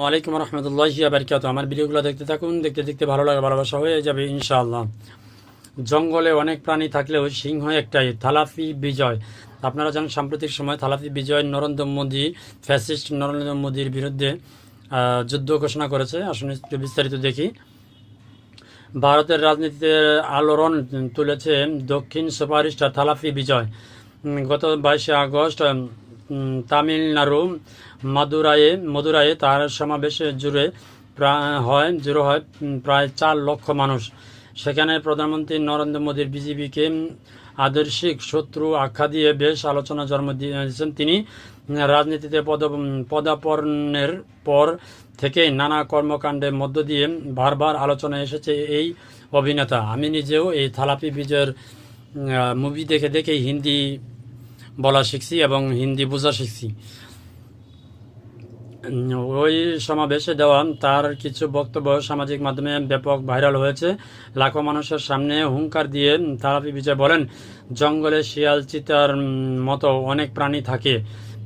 ওয়ালাইকুম রহমতুল্লাহ বারকাত আমার ভিডিওগুলো দেখতে থাকুন, দেখতে দেখতে ভালো লাগে, ভালোবাসা হয়ে যাবে ইনশাআল্লাহ। জঙ্গলে অনেক প্রাণী থাকলেও সিংহ একটাই, থালাফি বিজয়। আপনারা জানেন, সাম্প্রতিক সময় থালাফি বিজয় নরেন্দ্র মোদী, ফ্যাসিস্ট নরেন্দ্র মোদীর বিরুদ্ধে যুদ্ধ ঘোষণা করেছে। একটু বিস্তারিত দেখি। ভারতের রাজনীতিতে আলোড়ন তুলেছে দক্ষিণ সুপারস্টার থালাফি বিজয়। গত বাইশে আগস্ট তামিলনাড়ু মাদুরাইয়ে, মদুরাইয়ে তার সমাবেশে জুড়ে হয় জুড়ে হয় প্রায় চার লক্ষ মানুষ। সেখানে প্রধানমন্ত্রী নরেন্দ্র মোদীর বিজেপিকে আদর্শিক শত্রু আখ্যা দিয়ে বেশ আলোচনা জন্ম দিয়েছেন তিনি। রাজনীতিতে পদ পদাপর্ণের পর থেকেই নানা কর্মকাণ্ডের মধ্য দিয়ে বারবার আলোচনায় এসেছে এই অভিনেতা। আমি নিজেও এই থালাপি বিজয়ের মুভি দেখে দেখেই হিন্দি বলা শিখছি এবং হিন্দি বোঝা শিখছি। ওই সমাবেশে দেওয়া তার কিছু বক্তব্য সামাজিক মাধ্যমে ব্যাপক ভাইরাল হয়েছে। লাখো মানুষের সামনে হুঙ্কার দিয়ে তারাপি বিজয় বলেন, জঙ্গলে শিয়াল চিতার মতো অনেক প্রাণী থাকে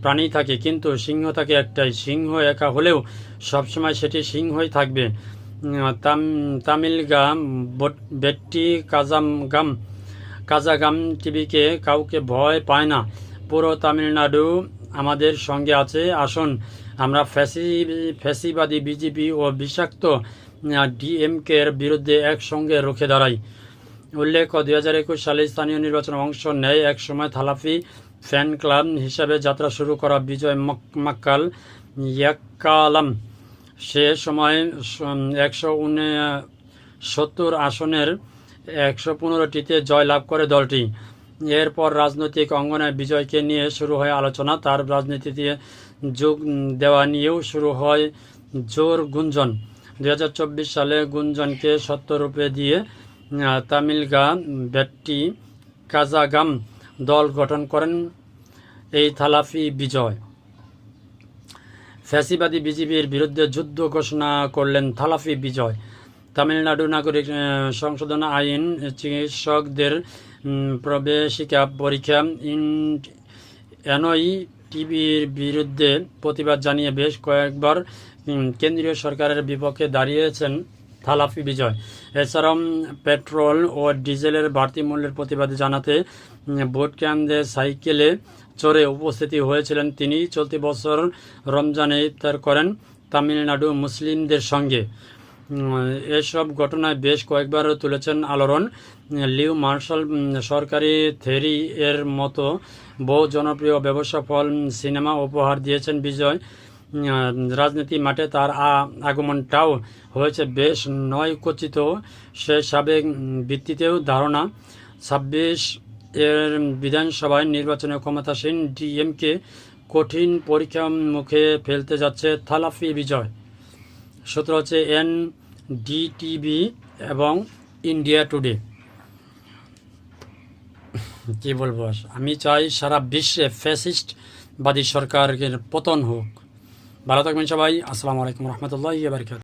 প্রাণী থাকে, কিন্তু সিংহ থাকে একটাই। সিংহ একা হলেও সবসময় সেটি সিংহই থাকবে। তাম তামিলগাম বট- বেট্টি কাজামগাম কাজাগাম টিভিকে কাউকে ভয় পায় না। পুরো তামিলনাড়ু আমাদের সঙ্গে আছে। আসুন আমরা ফ্যাসি, ফ্যাসিবাদী বিজেপি ও বিষাক্ত ডিএমকের বিরুদ্ধে একসঙ্গে রুখে দাঁড়াই। উল্লেখ্য, দুই হাজার একুশ সালে স্থানীয় নির্বাচনে অংশ নেয় এক সময় থালাফি ফ্যান ক্লাব হিসাবে যাত্রা শুরু করা বিজয় মক- মাক্কাল ইয়াক্কালাম। সে সময় একশো সত্তর আসনের একশো পনেরোটিতে জয়লাভ করে দলটি। এরপর রাজনৈতিক অঙ্গনে বিজয়কে নিয়ে শুরু হয় আলোচনা। তার রাজনীতিতে যোগ দেওয়া নিয়েও শুরু হয় জোর গুঞ্জন। দু হাজার চব্বিশ সালে গুঞ্জনকে সত্যরূপে দিয়ে তামিলগা ব্যাট্টি কাজাগাম দল গঠন করেন এই থালাফি বিজয়। ফ্যাসিবাদী বিজেপির বিরুদ্ধে যুদ্ধ ঘোষণা করলেন থালাফি বিজয়। তামিলনাড়ু নাগরিক সংশোধন আইন চিকিৎসকদের প্রবেশিকা পরীক্ষা এনই টিভির বিরুদ্ধে প্রতিবাদ জানিয়ে বেশ কয়েকবার কেন্দ্রীয় সরকারের বিপক্ষে দাঁড়িয়েছেন থালাফি বিজয়। এছাড়াও পেট্রোল ও ডিজেলের বাড়তি মূল্যের প্রতিবাদে জানাতে ভোট কেন্দ্রে সাইকেলে চড়ে উপস্থিতি হয়েছিলেন তিনি। চলতি বছর রমজানে ইফতার করেন তামিলনাড়ু মুসলিমদের সঙ্গে। এসব ঘটনায় বেশ কয়েকবার তুলেছেন আলোড়ন। লিউ মার্শাল সরকারি থেরি এর মতো বহু জনপ্রিয় ব্যবসা ফল সিনেমা উপহার দিয়েছেন বিজয়। রাজনীতি মাঠে তার আগমনটাও হয়েছে বেশ নয় কচিত সে সাবেক ভিত্তিতেও ধারণা, ছাব্বিশ এর বিধানসভায় নির্বাচনে ক্ষমতাসীন ডিএমকে কঠিন পরীক্ষার মুখে ফেলতে যাচ্ছে থালাফি বিজয়। সূত্র হচ্ছে এন ডিটিভি এবং ইন্ডিয়া টুডে। কি বলব? আমি চাই সারা বিশ্বে ফ্যাসিস্টবাদী সরকারের পতন হোক। ভালো থাকবেন সবাই। আসসালামু আলাইকুম রহমতুল্লাহ বারকাত